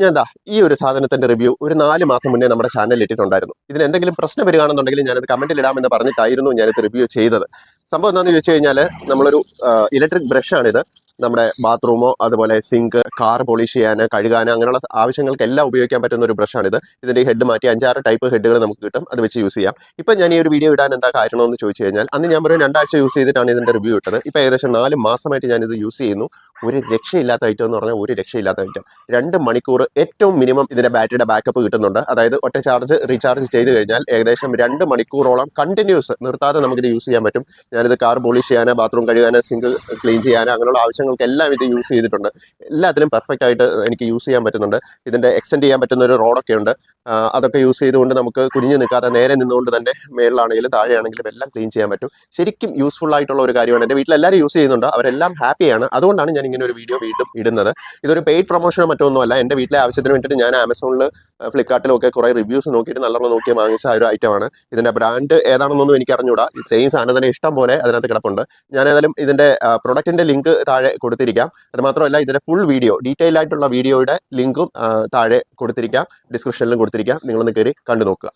ഞാൻ എന്താ ഈ ഒരു സാധനത്തിന്റെ റിവ്യൂ ഒരു നാല് മാസം മുന്നേ നമ്മുടെ ചാനലിൽ ഇട്ടിട്ടുണ്ടായിരുന്നു. ഇതിന് എന്തെങ്കിലും പ്രശ്നം വരികയാണെന്നുണ്ടെങ്കിൽ ഞാനത് കമന്റിൽ ഇടാമെന്ന് പറഞ്ഞിട്ടായിരുന്നു ഞാനിത് റിവ്യൂ ചെയ്തത്. സംഭവം എന്താണെന്ന് ചോദിച്ചു കഴിഞ്ഞാൽ നമ്മളൊരു ഇലക്ട്രിക് ബ്രഷാണിത് നമ്മുടെ ബാത്റൂമോ അതുപോലെ സിങ്ക് കാർ പോളിഷ് ചെയ്യാൻ കഴുകാൻ അങ്ങനെയുള്ള ആവശ്യങ്ങൾക്ക് എല്ലാം ഉപയോഗിക്കാൻ പറ്റുന്ന ഒരു ബ്രഷാണിത് ഇതിന്റെ ഹെഡ് മാറ്റി അഞ്ചാറ് ടൈപ്പ് ഹെഡുകൾ നമുക്ക് കിട്ടും. അത് വെച്ച് യൂസ് ചെയ്യാം. ഇപ്പം ഞാൻ ഈ ഒരു വീഡിയോ ഇടാൻ എന്താ കാരണം എന്ന് ചോദിച്ചു കഴിഞ്ഞാൽ അന്ന് ഞാൻ പറയും രണ്ടാഴ്ച യൂസ് ചെയ്തിട്ടാണ് ഇതിന്റെ റിവ്യൂ ഇട്ടത്. ഇപ്പം ഏകദേശം നാല് മാസമായിട്ട് ഞാനിത് യൂസ് ചെയ്യുന്നു. ഒരു രക്ഷയില്ലാത്ത ഐറ്റം എന്ന് പറഞ്ഞാൽ ഒരു രക്ഷയില്ലാത്ത ഐറ്റം രണ്ട് മണിക്കൂർ ഏറ്റവും മിനിമം ഇതിന്റെ ബാറ്ററിയുടെ ബാക്കപ്പ് കിട്ടുന്നുണ്ട്. അതായത് ഒറ്റ ചാർജ് റീചാർജ് ചെയ്ത് കഴിഞ്ഞാൽ ഏകദേശം രണ്ട് മണിക്കൂറോളം കണ്ടിന്യൂസ് നിർത്താതെ നമുക്കിത് യൂസ് ചെയ്യാൻ പറ്റും. ഞാനിത് കാർ പോളിഷ് ചെയ്യാനോ ബാത്റൂം കഴുകാനോ സിങ്ക് ക്ലീൻ ചെയ്യാനോ അങ്ങനെയുള്ള ആവശ്യങ്ങൾക്കെല്ലാം ഇത് യൂസ് ചെയ്തിട്ടുണ്ട്. എല്ലാത്തിനും പെർഫെക്റ്റ് ആയിട്ട് എനിക്ക് യൂസ് ചെയ്യാൻ പറ്റുന്നുണ്ട്. ഇതിന്റെ എക്സ്റ്റെൻഡ് ചെയ്യാൻ പറ്റുന്ന ഒരു റോഡൊക്കെ ഉണ്ട്. അതൊക്കെ യൂസ് ചെയ്തുകൊണ്ട് നമുക്ക് കുഞ്ഞു നിൽക്കാതെ നേരെ നിന്നുകൊണ്ട് തന്നെ മേളിലാണെങ്കിലും താഴെയാണെങ്കിലും എല്ലാം ക്ലീൻ ചെയ്യാൻ പറ്റും. ശരിക്കും യൂസ്ഫുൾ ആയിട്ടുള്ള ഒരു കാര്യമാണ്. എന്റെ വീട്ടിൽ എല്ലാവരും യൂസ് ചെയ്യുന്നുണ്ട്. അവരെല്ലാം ഹാപ്പിയാണ് അതുകൊണ്ടാണ് ഞാൻ ഇങ്ങനെ ഒരു വീഡിയോ വീണ്ടും ഇടുന്നത്. ഇതൊരു പെയ്ഡ് പ്രൊമോഷനോ മറ്റൊന്നും അല്ല എന്റെ വീട്ടിലെ ആവശ്യത്തിന് വേണ്ടിയിട്ട് ഞാൻ ആമസോണിൽ ഫ്ലിപ്കാർട്ടിലും ഒക്കെ കുറേ റിവ്യൂസ് നോക്കിയിട്ട് നല്ലോണം നോക്കി വാങ്ങിച്ച ഒരു ഐറ്റമാണ് ഇതിന്റെ ബ്രാൻഡ് ഏതാണെന്നൊന്നും എനിക്ക് അറിഞ്ഞൂടാ സെയിം സാധനം തന്നെ ഇഷ്ടം പോലെ അതിനകത്ത് കിടപ്പുണ്ട്. ഞാൻ ഏതായാലും ഇതിന്റെ പ്രൊഡക്റ്റിന്റെ ലിങ്ക് താഴെ കൊടുത്തിരിക്കാം. അതുമാത്രമല്ല ഇതിന്റെ ഫുൾ വീഡിയോ ഡീറ്റെയിൽ ആയിട്ടുള്ള വീഡിയോയുടെ ലിങ്കും താഴെ കൊടുത്തിരിക്കാം. ഡിസ്ക്രിപ്ഷനിലും കൊടുത്തിരിക്കാം. നിങ്ങളൊന്ന് കയറി കണ്ടു നോക്കുക.